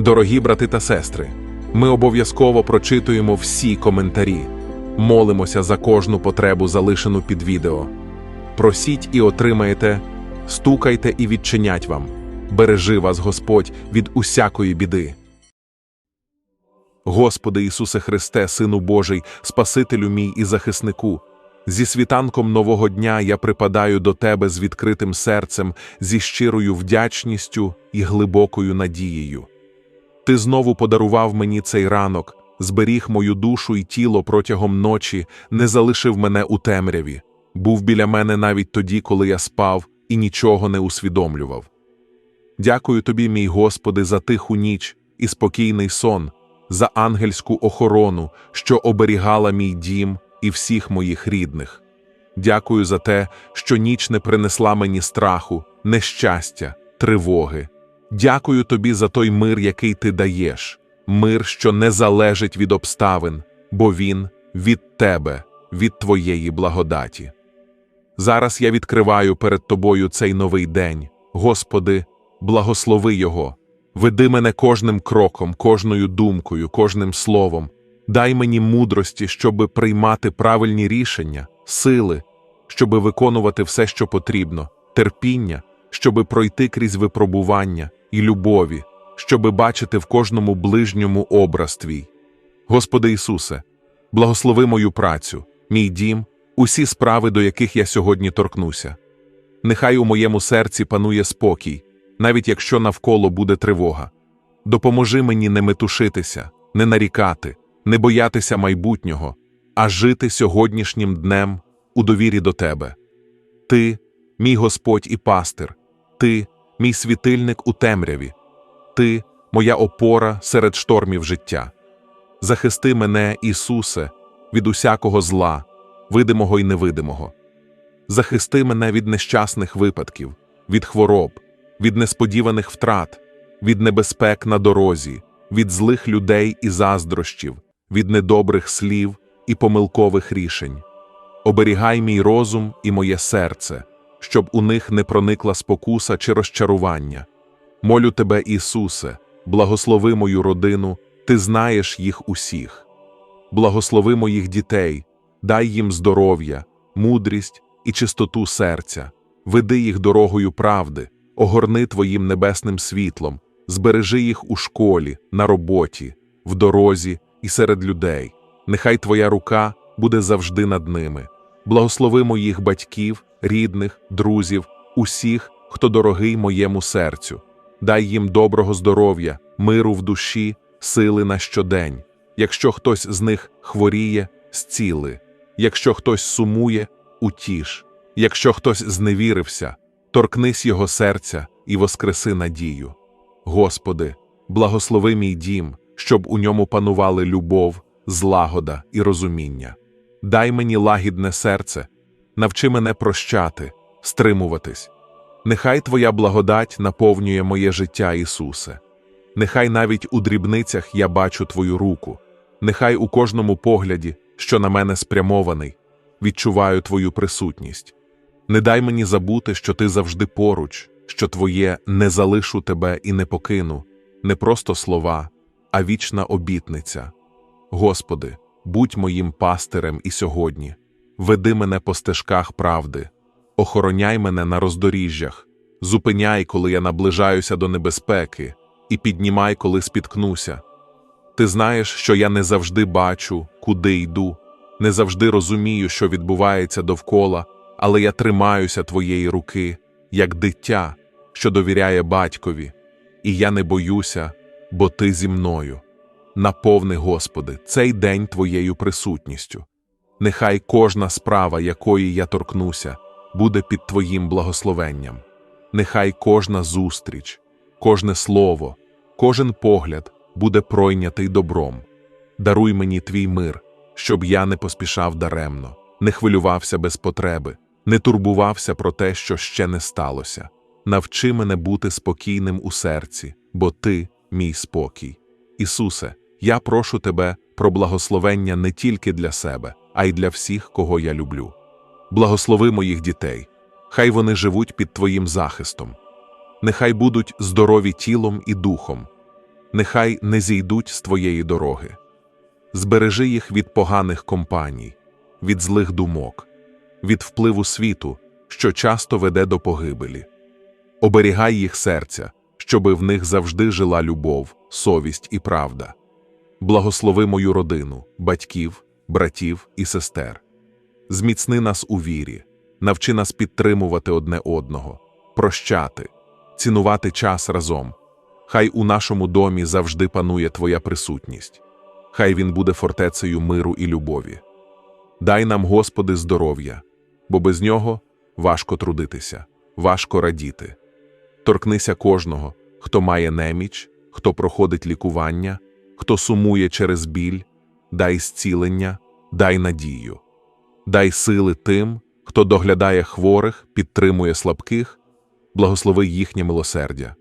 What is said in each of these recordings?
Дорогі брати та сестри, ми обов'язково прочитуємо всі коментарі, молимося за кожну потребу, залишену під відео. Просіть і отримаєте, стукайте і відчинять вам. Бережи вас Господь від усякої біди. Господи Ісусе Христе, Сину Божий, Спасителю мій і захиснику, зі світанком нового дня я припадаю до Тебе з відкритим серцем, зі щирою вдячністю і глибокою надією. Ти знову подарував мені цей ранок, зберіг мою душу і тіло протягом ночі, не залишив мене у темряві, був біля мене навіть тоді, коли я спав і нічого не усвідомлював. Дякую тобі, мій Господи, за тиху ніч і спокійний сон, за ангельську охорону, що оберігала мій дім і всіх моїх рідних. Дякую за те, що ніч не принесла мені страху, нещастя, тривоги. Дякую тобі за той мир, який ти даєш, мир, що не залежить від обставин, бо він від тебе, від твоєї благодаті. Зараз я відкриваю перед тобою цей новий день. Господи, благослови його, веди мене кожним кроком, кожною думкою, кожним словом. Дай мені мудрості, щоби приймати правильні рішення, сили, щоби виконувати все, що потрібно, терпіння, щоби пройти крізь випробування і любові, щоби бачити в кожному ближньому образ твій. Господи Ісусе, благослови мою працю, мій дім, усі справи, до яких я сьогодні торкнуся. Нехай у моєму серці панує спокій, навіть якщо навколо буде тривога. Допоможи мені не метушитися, не нарікати, не боятися майбутнього, а жити сьогоднішнім днем у довірі до Тебе. Ти, мій Господь і пастир, Ти, мій світильник у темряві, Ти, моя опора серед штормів життя. Захисти мене, Ісусе, від усякого зла, видимого і невидимого. Захисти мене від нещасних випадків, від хвороб, від несподіваних втрат, від небезпек на дорозі, від злих людей і заздрощів, від недобрих слів і помилкових рішень. Оберігай мій розум і моє серце, щоб у них не проникла спокуса чи розчарування. Молю тебе, Ісусе, благослови мою родину, ти знаєш їх усіх. Благослови моїх дітей, дай їм здоров'я, мудрість і чистоту серця, веди їх дорогою правди, огорни Твоїм небесним світлом, збережи їх у школі, на роботі, в дорозі і серед людей. Нехай Твоя рука буде завжди над ними. Благослови моїх батьків, рідних, друзів, усіх, хто дорогий моєму серцю. Дай їм доброго здоров'я, миру в душі, сили на щодень. Якщо хтось з них хворіє, зціли. Якщо хтось сумує, утіш. Якщо хтось зневірився, торкнись його серця і воскреси надію. Господи, благослови мій дім, щоб у ньому панували любов, злагода і розуміння. Дай мені лагідне серце, навчи мене прощати, стримуватись. Нехай Твоя благодать наповнює моє життя, Ісусе. Нехай навіть у дрібницях я бачу Твою руку, нехай у кожному погляді, що на мене спрямований, відчуваю Твою присутність. Не дай мені забути, що Ти завжди поруч, що Твоє не залишу тебе і не покину, не просто слова, а вічна обітниця. Господи, будь моїм пастирем і сьогодні, веди мене по стежках правди, охороняй мене на роздоріжжях, зупиняй, коли я наближаюся до небезпеки, і піднімай, коли спіткнуся. Ти знаєш, що я не завжди бачу, куди йду, не завжди розумію, що відбувається довкола, але я тримаюся твоєї руки, як дитя, що довіряє батькові, і я не боюся, бо ти зі мною. Наповни, Господи, цей день Твоєю присутністю. Нехай кожна справа, якої я торкнуся, буде під Твоїм благословенням. Нехай кожна зустріч, кожне слово, кожен погляд буде пройнятий добром. Даруй мені твій мир, щоб я не поспішав даремно, не хвилювався без потреби, не турбувався про те, що ще не сталося. Навчи мене бути спокійним у серці, бо ти мій спокій. Ісусе, я прошу тебе про благословення не тільки для себе, а й для всіх, кого я люблю. Благослови моїх дітей, хай вони живуть під Твоїм захистом, нехай будуть здорові тілом і духом, нехай не зійдуть з твоєї дороги. Збережи їх від поганих компаній, від злих думок, від впливу світу, що часто веде до погибелі. Оберігай їх серця, щоби в них завжди жила любов, совість і правда. Благослови мою родину, батьків, братів і сестер. Зміцни нас у вірі, навчи нас підтримувати одне одного, прощати, цінувати час разом. Хай у нашому домі завжди панує Твоя присутність, хай він буде фортецею миру і любові. Дай нам, Господи, здоров'я, бо без нього важко трудитися, важко радіти. Торкнися кожного, хто має неміч, хто проходить лікування, хто сумує через біль, дай зцілення, дай надію, дай сили тим, хто доглядає хворих, підтримує слабких, благослови їхнє милосердя.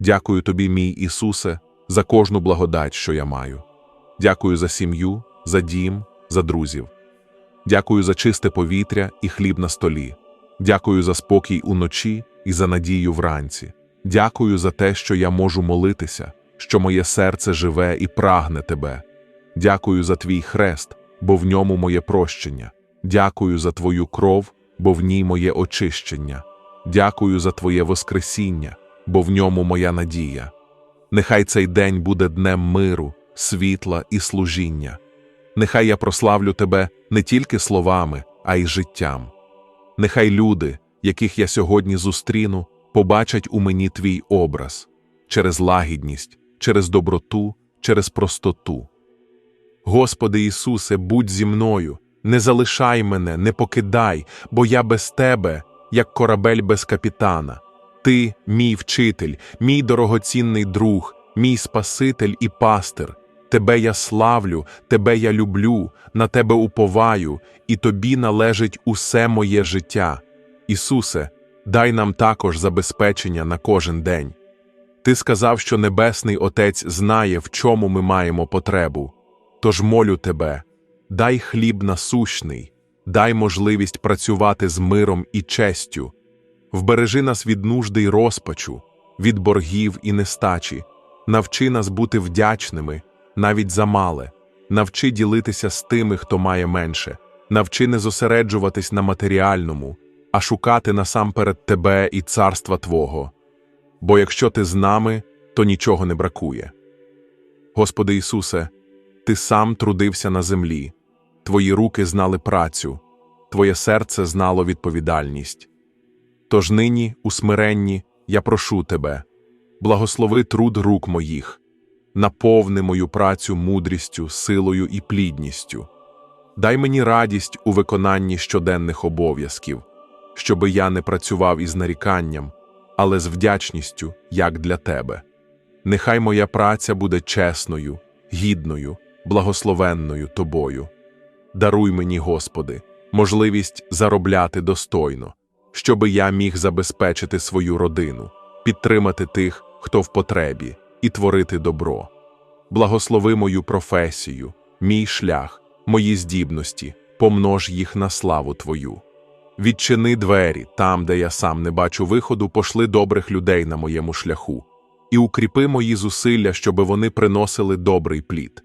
Дякую тобі, мій Ісусе, за кожну благодать, що я маю. Дякую за сім'ю, за дім, за друзів. Дякую за чисте повітря і хліб на столі. Дякую за спокій уночі і за надію вранці. Дякую за те, що я можу молитися, що моє серце живе і прагне тебе. Дякую за твій хрест, бо в ньому моє прощення. Дякую за твою кров, бо в ній моє очищення. Дякую за твоє Воскресіння, бо в ньому моя надія. Нехай цей день буде днем миру, світла і служіння. Нехай я прославлю тебе не тільки словами, а й життям. Нехай люди, яких я сьогодні зустріну, побачать у мені твій образ через лагідність, через доброту, через простоту. Господи Ісусе, будь зі мною, не залишай мене, не покидай, бо я без Тебе, як корабель без капітана. Ти, мій вчитель, мій дорогоцінний друг, мій Спаситель і пастир. Тебе я славлю, Тебе я люблю, на Тебе уповаю, і Тобі належить усе моє життя. Ісусе, дай нам також забезпечення на кожен день. Ти сказав, що Небесний Отець знає, в чому ми маємо потребу. Тож молю тебе, дай хліб насущний, дай можливість працювати з миром і честю, вбережи нас від нужди й розпачу, від боргів і нестачі, навчи нас бути вдячними, навіть за мале, навчи ділитися з тими, хто має менше, навчи не зосереджуватись на матеріальному, а шукати насамперед Тебе і царства Твого. Бо якщо ти з нами, то нічого не бракує. Господи Ісусе, Ти сам трудився на землі, Твої руки знали працю, Твоє серце знало відповідальність. Тож нині, у смиренні, я прошу Тебе, благослови труд рук моїх, наповни мою працю мудрістю, силою і плідністю. Дай мені радість у виконанні щоденних обов'язків, щоби я не працював із наріканням, але з вдячністю, як для Тебе. Нехай моя праця буде чесною, гідною, благословенною Тобою. Даруй мені, Господи, можливість заробляти достойно, щоби я міг забезпечити свою родину, підтримати тих, хто в потребі, і творити добро. Благослови мою професію, мій шлях, мої здібності, помнож їх на славу Твою. Відчини двері там, де я сам не бачу виходу, пошли добрих людей на моєму шляху, і укріпи мої зусилля, щоби вони приносили добрий плід.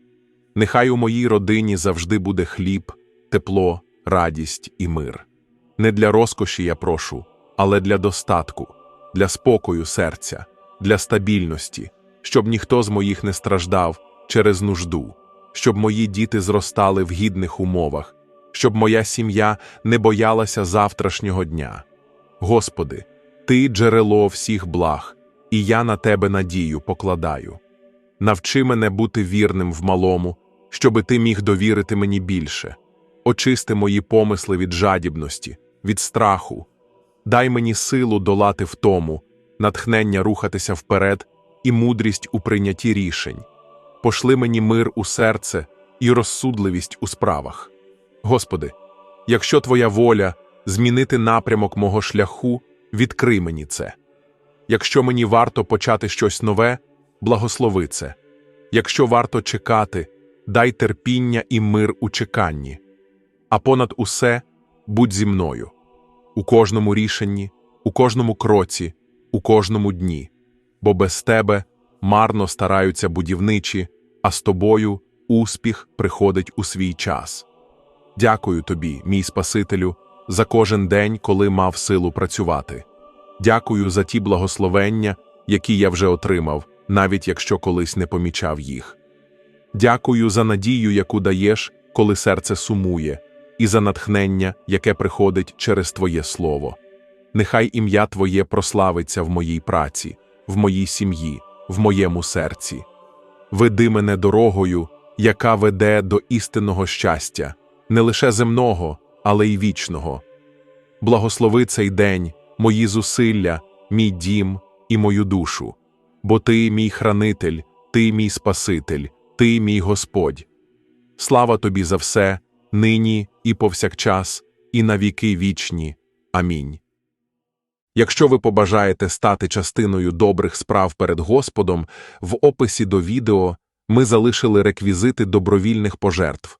Нехай у моїй родині завжди буде хліб, тепло, радість і мир. Не для розкоші я прошу, але для достатку, для спокою серця, для стабільності, щоб ніхто з моїх не страждав через нужду, щоб мої діти зростали в гідних умовах, щоб моя сім'я не боялася завтрашнього дня. Господи, Ти джерело всіх благ, і я на Тебе надію покладаю. Навчи мене бути вірним в малому, щоби ти міг довірити мені більше. Очисти мої помисли від жадібності, від страху, дай мені силу долати втому, натхнення рухатися вперед і мудрість у прийнятті рішень. Пошли мені мир у серце і розсудливість у справах. Господи, якщо Твоя воля змінити напрямок мого шляху, відкрий мені це. Якщо мені варто почати щось нове, благослови це. Якщо варто чекати, дай терпіння і мир у чеканні. А понад усе будь зі мною у кожному рішенні, у кожному кроці, у кожному дні, бо без тебе марно стараються будівничі, а з тобою успіх приходить у свій час. Дякую тобі, мій Спасителю, за кожен день, коли мав силу працювати. Дякую за ті благословення, які я вже отримав, навіть якщо колись не помічав їх. Дякую за надію, яку даєш, коли серце сумує, і за натхнення, яке приходить через Твоє Слово. Нехай ім'я Твоє прославиться в моїй праці, в моїй сім'ї, в моєму серці. Веди мене дорогою, яка веде до істинного щастя, не лише земного, але й вічного. Благослови цей день, мої зусилля, мій дім і мою душу, бо ти мій хранитель, ти мій Спаситель, ти мій Господь. Слава тобі за все, нині і повсякчас, і на віки вічні. Амінь. Якщо ви побажаєте стати частиною добрих справ перед Господом, в описі до відео ми залишили реквізити добровільних пожертв.